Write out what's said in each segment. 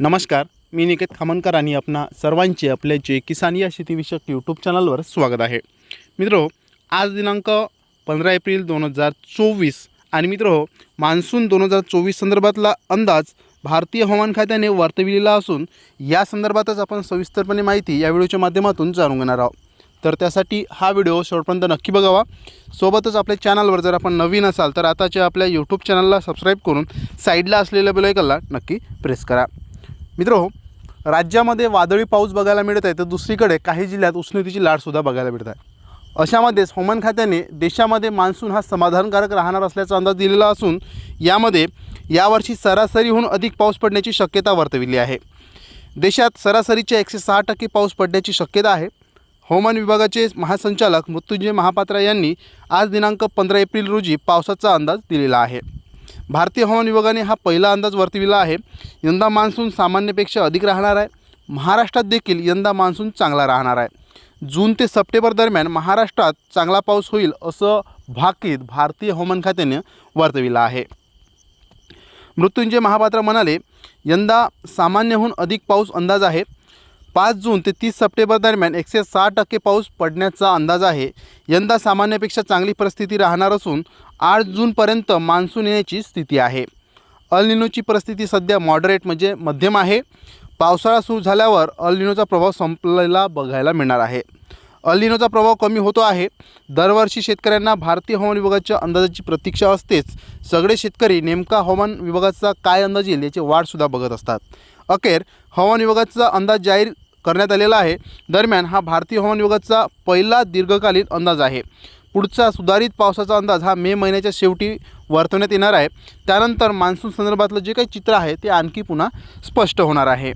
नमस्कार मी निकेत खामनकर आणि आपणा सर्वांचे आपल्याचे किसान या शेतीविषयक यूट्यूब चॅनलवर स्वागत आहे. मित्र आज दिनांक पंधरा एप्रिल दोन हजार चोवीस आणि मित्र मान्सून दोन हजार चोवीस संदर्भातला अंदाज भारतीय हवामान खात्याने वर्तविलेला असून या संदर्भातच आपण सविस्तरपणे माहिती या व्हिडिओच्या माध्यमातून जाणून घेणार आहोत. तर त्यासाठी हा व्हिडिओ शेवटपर्यंत नक्की बघावा. सोबतच आपल्या चॅनलवर जर आपण नवीन असाल तर आताच्या आपल्या यूट्यूब चॅनलला सबस्क्राईब करून साईडला असलेल्या बेलायकनला नक्की प्रेस करा. मित्रो राज्यामध्ये वादळी पाऊस बघायला मिळत आहे तर दुसरीकडे काही जिल्ह्यात उष्णतेची लाटसुद्धा बघायला मिळत आहे. अशामध्येच हवामान खात्याने देशामध्ये मान्सून हा समाधानकारक राहणार असल्याचा अंदाज दिलेला असून यामध्ये यावर्षी सरासरीहून अधिक पाऊस पडण्याची शक्यता वर्तविली आहे. देशात सरासरीच्या एकशे सहा टक्के पाऊस पडण्याची शक्यता आहे. हवामान विभागाचे महासंचालक मृत्युंजय महापात्रा यांनी आज दिनांक पंधरा एप्रिल रोजी पावसाचा अंदाज दिलेला आहे. भारतीय हवामान विभागाने हा पहिला अंदाज वर्तविला आहे. यंदा मान्सून सामान्यपेक्षा अधिक राहणार आहे. महाराष्ट्रात देखील यंदा मान्सून चांगला राहणार आहे. जून ते सप्टेंबर दरम्यान महाराष्ट्रात चांगला पाऊस होईल असं भाकीत भारतीय हवामान खात्याने वर्तविलं आहे. मृत्युंजय महापात्र म्हणाले यंदा सामान्यहून अधिक पाऊस अंदाज आहे. पाच जून ते तीस सप्टेंबर दरम्यान एकशे सहा टक्के पाऊस पडण्याचा अंदाज आहे. यंदा सामान्यापेक्षा चांगली परिस्थिती राहणार असून आठ जूनपर्यंत मान्सून येण्याची स्थिती आहे. अल परिस्थिती सध्या मॉडरेट म्हणजे मध्यम आहे. पावसाळा सुरू झाल्यावर अल प्रभाव संपलेला बघायला मिळणार आहे. अल प्रभाव कमी होतो आहे. दरवर्षी शेतकऱ्यांना भारतीय हवामान विभागाच्या अंदाजाची प्रतीक्षा असतेच. सगळे शेतकरी नेमका हवामान विभागाचा काय अंदाज येईल याची वाटसुद्धा बघत असतात. अखेर हवामान विभागाचा अंदाज जाहीर करण्यात आलेला आहे. दरम्यान हा भारतीय हवामान विभागाचा पहिला दीर्घकालीन अंदाज आहे. पुढचा सुधारित पावसाचा अंदाज हा मे महिन्याच्या शेवटी वर्तवण्यात येणार आहे. त्यानंतर मान्सून संदर्भातलं जे काही चित्र आहे ते आणखी पुन्हा स्पष्ट होणार आहे.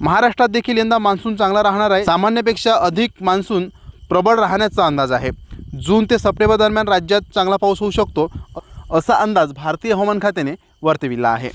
महाराष्ट्रात देखील यंदा मान्सून चांगला राहणार आहे. सामान्यपेक्षा अधिक मान्सून प्रबळ राहण्याचा अंदाज आहे. जून ते सप्टेंबर दरम्यान राज्यात चांगला पाऊस होऊ शकतो असा अंदाज भारतीय हवामान खात्याने वर्तविला आहे.